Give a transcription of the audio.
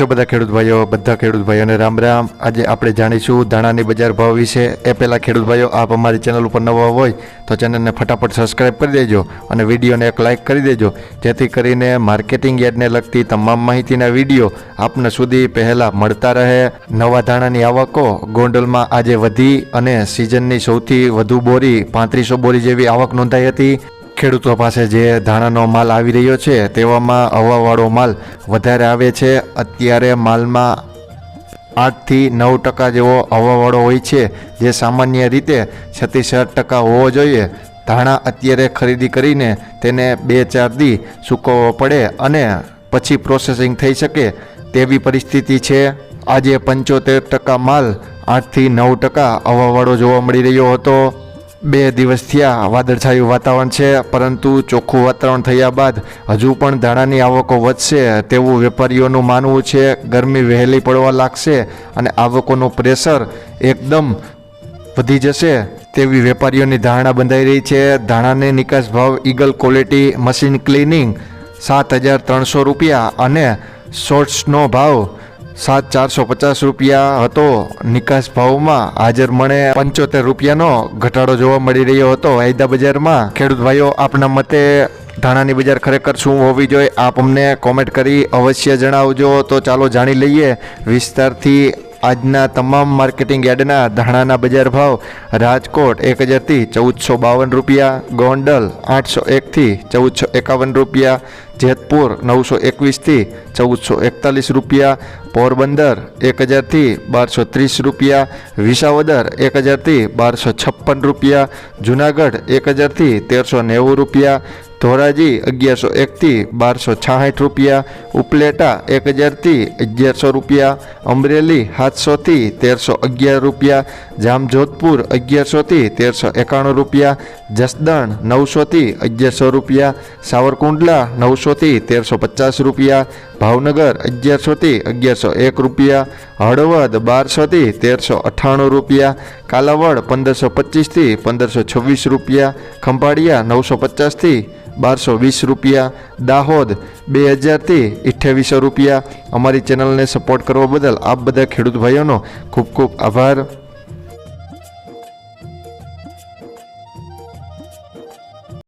જો બધા ખેડૂત ભાઈઓ, બધા ખેડૂત ભાઈઓને રામ રામ. આજે આપણે જાણીશું ધાણાની બજાર ભાવ વિશે. એ પહેલાં ખેડૂત ભાઈઓ, આપ અમારી ચેનલ ઉપર નવા હોય તો ચેનલને ફટાફટ સબસ્ક્રાઈબ કરી દેજો અને વિડીયોને એક લાઇક કરી દેજો. જેથી કરીને માર્કેટિંગ યાર્ડને લગતી તમામ માહિતીના વીડિયો આપને સુધી પહેલાં મળતા રહે. નવા ધાણાની આવકો ગોંડલમાં આજે વધી અને સિઝનની સૌથી વધુ બોરી પાંત્રીસો બોરી જેવી આવક નોંધાઈ હતી. ખેડૂતો પાસે જે ધાણાનો માલ આવી રહ્યો છે, તેવામાં હવાવાળો માલ વધારે આવે છે. અત્યારે માલમાં આઠથી નવ ટકા જેવો હવાવાળો હોય છે, જે સામાન્ય રીતે છત્રીસઠ ટકા હોવો જોઈએ. ધાણા અત્યારે ખરીદી કરીને તેને બે ચાર દી સૂકવવો પડે અને પછી પ્રોસેસિંગ થઈ શકે તેવી પરિસ્થિતિ છે. આજે પંચોતેર ટકા માલ આઠથી નવ ટકા હવાવાળો જોવા મળી રહ્યો હતો. બે દિવસ થયા વાદળછાયું વાતાવરણ છે, પરંતુ ચોખ્ખું વાતાવરણ થયા બાદ હજુ પણ ધાણાની આવકો વધશે. તેવું વેપારીઓનું માનવું છે, ગરમી વહેલી પડવા લાગશે અને આવકોનું પ્રેશર એકદમ વધી જશે તેવી વેપારીઓની ધારણા બંધાઈ રહી છે. ધાણાની નિકાસ ભાવ ઈગલ ક્વોલિટી મશીન ક્લિનિંગ સાત હજાર ત્રણસો રૂપિયા અને શોર્ટ્સનો ભાવ સાત ચારસો પચાસ રૂપિયા હતો. નિકાસ ભાવમાં હાજર મણે પંચોતેર રૂપિયાનો ઘટાડો જોવા મળી રહ્યો હતો. વાયદા બજારમાં ખેડૂત ભાઈઓ, આપના મતે ધાણાની બજાર ખરેખર શું હોવી જોઈએ આપ અમને કોમેન્ટ કરી અવશ્ય જણાવજો. તો ચાલો જાણી લઈએ વિસ્તારથી આજના તમામ માર્કેટિંગ યાર્ડના ધાણાના બજાર ભાવ. રાજકોટ એક હજારથી ચૌદસો બાવન રૂપિયા, ગોંડલ આઠસો એકથી ચૌદસો એકાવન રૂપિયા જેતપુર નવસો એકવીસથી ચૌદસો એકતાલીસ રૂપિયા, પોરબંદર એક હજારથી બારસો ત્રીસ રૂપિયા, વિસાવદર એક હજારથી બારસો છપ્પન રૂપિયા, જુનાગઢ એક હજારથી તેરસો નેવું રૂપિયા ધોરાજી અગિયારસો એકથી બારસો છાસઠ રૂપિયા, ઉપલેટા એક હજારથી અગિયારસો રૂપિયા, અમરેલી સાતસોથી તેરસો અગિયાર રૂપિયા, જામજોધપુર અગિયારસોથી તેરસો એકાણું રૂપિયા, જસદણ નવસોથી અગિયારસો રૂપિયા, સાવરકુંડલા નવસોથી તેરસો પચાસ રૂપિયા ભાવનગર અગિયારસોથી અગિયારસો એક રૂપિયા, હળવદ બારસોથી તેરસો અઠ્ઠાણું રૂપિયા, કાલાવડ પંદરસો પચીસથી પંદરસો છવ્વીસ રૂપિયા, ખંભાળિયા નવસો પચાસથી બારસો વીસ રૂપિયા, દાહોદ બે હજારથી અઠ્યાવીસો રૂપિયા. અમારી ચેનલને સપોર્ટ કરવા બદલ આપ બધા ખેડૂત ભાઈઓનો ખૂબ ખૂબ આભાર.